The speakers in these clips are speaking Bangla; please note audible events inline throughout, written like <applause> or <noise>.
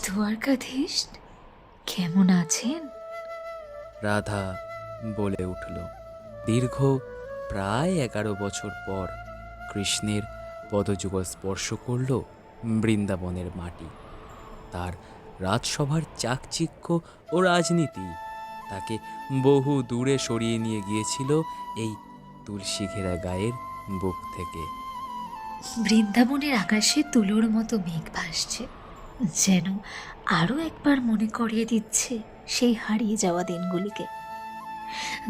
দ্বারকাধীশ কেমন আছেন? রাধা বলে উঠল। দীর্ঘ প্রায় এগারো বছর পর কৃষ্ণের পদযুগল স্পর্শ করল বৃন্দাবনের মাটি। তার রাজসভার চাকচিক্য ও রাজনীতি তাকে বহু দূরে সরিয়ে নিয়ে গিয়েছিল এই তুলসী ঘেরা গায়ের বুক থেকে। বৃন্দাবনের আকাশে তুলোর মতো মেঘ ভাসছে। যেন আরও একবার মনে করিয়ে দিচ্ছে সেই হারিয়ে যাওয়া দিনগুলিকে।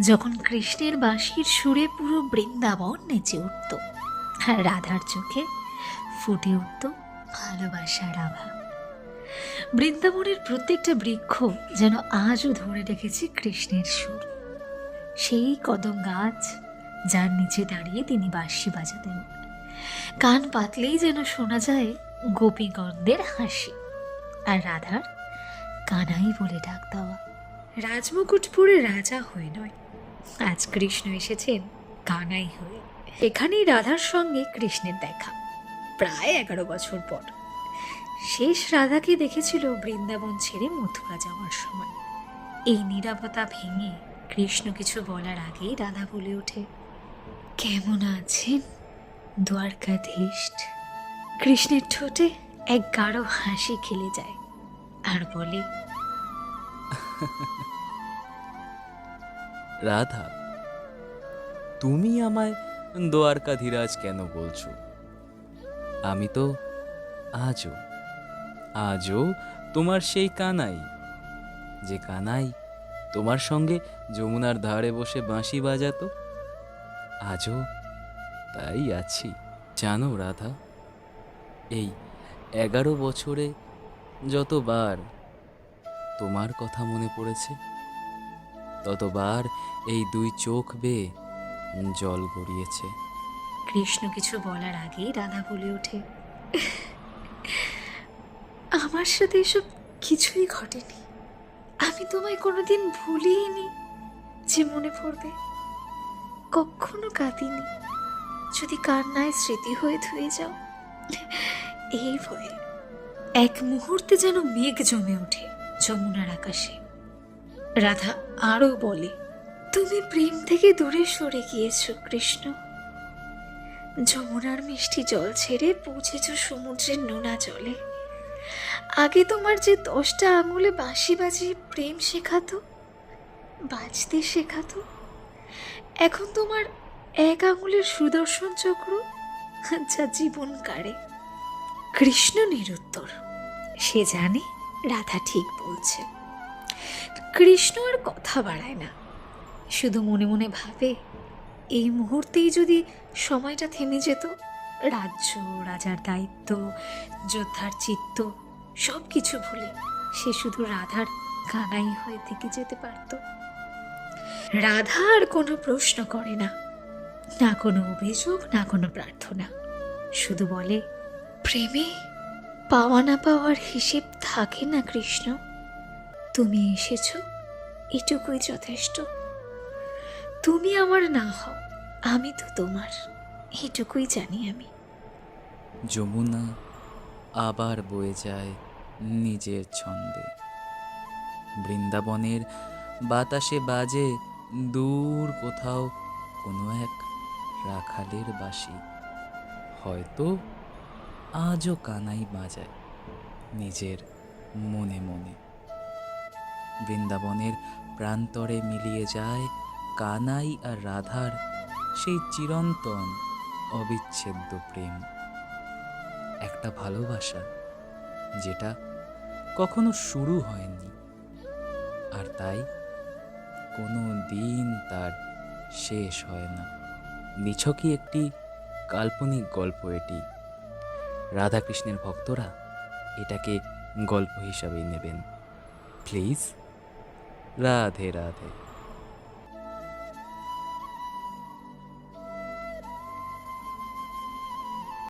যখন কৃষ্ণের বাঁশির সুরে পুরো বৃন্দাবন নেচে উঠত আর রাধার চোখে ফুটে উঠত ভালোবাসার আভা। বৃন্দাবনের প্রত্যেকটা বৃক্ষ যেন আজও ধরে রেখেছে কৃষ্ণের সুর। সেই কদম গাছ যার নিচে দাঁড়িয়ে তিনি বাঁশি বাজাতেন। কান পাতলেই যেন শোনা যায় গোপীগণদের হাসি। আর রাধার কানাই বলে ডাক দেওয়া। রাজমুকুটপুরে রাজা হয়ে নয়। আজ কৃষ্ণ এসেছেন কানাই হয়ে। এখানেই রাধার সঙ্গে কৃষ্ণের দেখা। প্রায় এগারো বছর পর। শেষ রাধাকে দেখেছিল বৃন্দাবন ছেড়ে মথুরা যাওয়ার সময়। এই নীরবতা ভেঙে কৃষ্ণ কিছু বলার আগেই রাধা বলে ওঠে, কেমন আছেন দ্বারকাধীশ কৃষ্ণের ঠোঁটে এক গাঢ় হাসি খেলে যায় আর বলে, <laughs> রাধা, তুমি আমায় দ্বারকাধীরাজ কেন বলছো? আমি তো আজও আজও তোমার সেই কানাই, যে কানাই তোমার সঙ্গে যমুনার ধারে বসে বাঁশি বাজাতো। আজও তাই আছি, জানো রাধা। এই এগারো বছরে যতবার তোমার কথা মনে পড়েছে, ততবার এই দুই চোখ বেয়ে জল গড়িয়েছে। কৃষ্ণ কিছু বলার আগেই রাধা বলে ওঠে, আমার সাথে এসব কিছুই ঘটেনি। আমি তোমায় কোনোদিন ভুলিনি যে মনে পড়বে। কখনো কাঁদিনি। যদি কান্নায় স্মৃতি হয়ে ধুয়ে যাও এই ভয়ে এক মুহূর্তে যেন মেঘ জমে ওঠে যমুনার আকাশে। রাধা আরও বলে, তুমি প্রেম থেকে দূরে সরে গিয়েছো, কৃষ্ণ। যমুনার মিষ্টি জল ছেড়ে পৌঁছেছ সমুদ্রের নোনা জলে। আগে তোমার যে দশটা আঙুলে বাঁশি বাজিয়ে প্রেম শেখাতো, বাজতে শেখাতো, এখন তোমার এক আঙুলের সুদর্শন চক্র যা জীবন কাড়ে কৃষ্ণ নিরুত্তর। সে জানে রাধা ঠিক বলছে। কৃষ্ণ আর কথা বাড়ায় না। শুধু মনে মনে ভাবে, এই মুহূর্তেই যদি সময়টা থেমে যেত, রাজ্য, রাজার দায়িত্ব, যোদ্ধার চিত্ত সব কিছু ভুলে সে শুধু রাধার কানাই হয়ে থেকে যেতে পারত। রাধা আর কোনো প্রশ্ন করে না। না কোনো অভিযোগ না কোনো প্রার্থনা। শুধু বলে প্রেমে পাওয়া না পাওয়ার হিসেব থাকে না কৃষ্ণ। তুমি এসেছ এটুকুই যথেষ্ট। তুমি আমার না হও আমি তো তোমার এটুকুই জানি আমি। যমুনা আবার বয়ে যায় নিজের ছন্দে। বৃন্দাবনের বাতাসে বাজে দূর কোথাও কোনো এক রাখালের বাঁশি। হয়তো আজও কানাই বাজায় নিজের মনে মনে। বৃন্দাবনের প্রান্তরে মিলিয়ে যায় কানাই আর রাধার সেই চিরন্তন অবিচ্ছেদ্য প্রেম। একটা ভালোবাসা যেটা কখনো শুরু হয়নি। আর তাই কোনো দিন তার শেষ হয় না। নিছকই একটি কাল্পনিক গল্প এটি। রাধাকৃষ্ণের ভক্তরা এটাকে গল্প হিসাবেই নেবেন। প্লিজ রাধে রাধে।